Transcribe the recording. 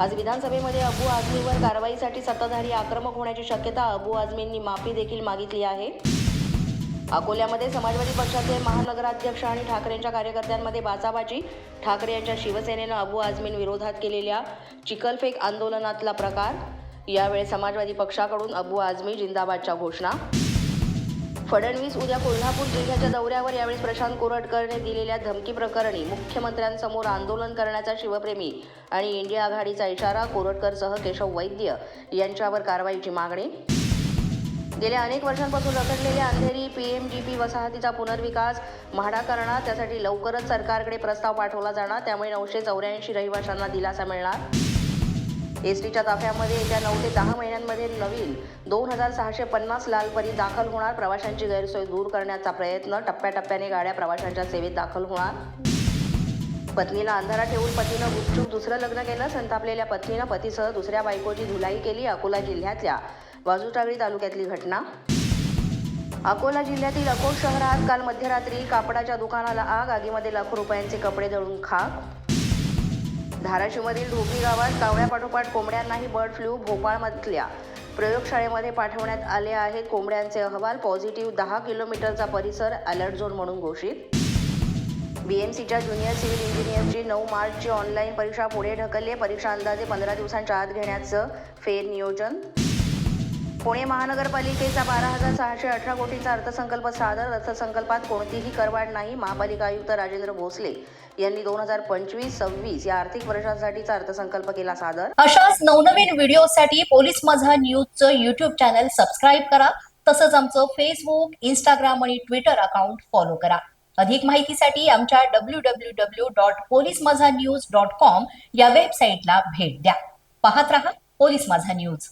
आज विधानसभेमध्ये अबू आझमीवर कारवाईसाठी सत्ताधारी आक्रमक होण्याची शक्यता अबू आझमींनी माफी देखील मागितली आहे. अकोल्यामध्ये समाजवादी पक्षाचे महानगराध्यक्ष आणि ठाकरेंच्या कार्यकर्त्यांमध्ये बाचाबाची ठाकरे यांच्या शिवसेनेनं अबू आझमीन विरोधात केलेल्या चिखलफेक आंदोलनातला प्रकार. यावेळी समाजवादी पक्षाकडून अबू आझमी जिंदाबादच्या घोषणा. फडणवीस उद्या कोल्हापूर जिल्ह्याच्या दौऱ्यावर यावेळी प्रशांत कोरटकरने दिलेल्या धमकी प्रकरणी मुख्यमंत्र्यांसमोर आंदोलन करण्याचा शिवप्रेमी आणि इंडिया आघाडीचा इशारा कोरटकरसह केशव वैद्य यांच्यावर कारवाईची मागणी. गेल्या अनेक वर्षांपासून रखडलेल्या Andheri P M G P वसाहतीचा पुनर्विकास म्हाडा करणार त्यासाठी लवकरच सरकारकडे प्रस्ताव पाठवला जाणार त्यामुळे नऊशे चौऱ्याऐंशी रहिवाशांना दिलासा मिळणार. एस टीच्या ताफ्यामध्ये येत्या नऊ ते दहा महिन्यांमध्ये नवीन दोन हजार सहाशे पन्नास लालपरी दाखल होणार. प्रवाशांची गैरसोय दूर करण्याचा प्रयत्न. टप्प्याटप्प्याने गाड्या प्रवाशांच्या सेवेत दाखल होणार. पत्नीला अंधारा ठेवून पतीनं गुपचूप दुसरं लग्न केलं. संतापलेल्या पत्नीनं पतीसह दुसऱ्या बायकोची धुलाई केली. अकोला जिल्ह्यातल्या वाजूटागळी तालुक्यातली घटना. अकोला जिल्ह्यातील अकोट शहरात काल मध्यरात्री कापडाच्या दुकानाला आग. आगीमध्ये लाखो रुपयांचे कपडे जळून खाक धाराशिवमधील ढोकी गावात कावळ्यापाठोपाठ कोंबड्यांनाही बर्ड फ्लू भोपाळमधल्या प्रयोगशाळेमध्ये पाठवण्यात आले आहेत कोंबड्यांचे अहवाल पॉझिटिव्ह दहा किलोमीटरचा परिसर अलर्ट झोन म्हणून घोषित. बीएमसीच्या ज्युनियर सिव्हिल इंजिनियरची नऊ मार्चची ऑनलाईन परीक्षा पुढे ढकलली. परीक्षा अंदाजे पंधरा दिवसांच्या आत घेण्याचं फेर नियोजन पुणे महानगरपालिकेचा बारा हजार सहाशे अठरा कोटीचा अर्थसंकल्प सादर. अर्थसंकल्पात कोणतीही करवाढ नाही. महापालिका आयुक्त राजेंद्र भोसले यांनी दोन हजार पंचवीस सव्वीस या आर्थिक वर्षासाठीचा अर्थसंकल्प केला सादर. अशाच नवनवीन व्हिडिओसाठी पोलीस माझा न्यूजचं युट्यूब चॅनल सबस्क्राईब करा. तसंच आमचं फेसबुक इंस्टाग्राम आणि ट्विटर अकाउंट फॉलो करा. अधिक माहितीसाठी आमच्या W W W dot police Majha news dot com या वेबसाईटला भेट द्या. पाहत रहा पोलीस माझा न्यूज.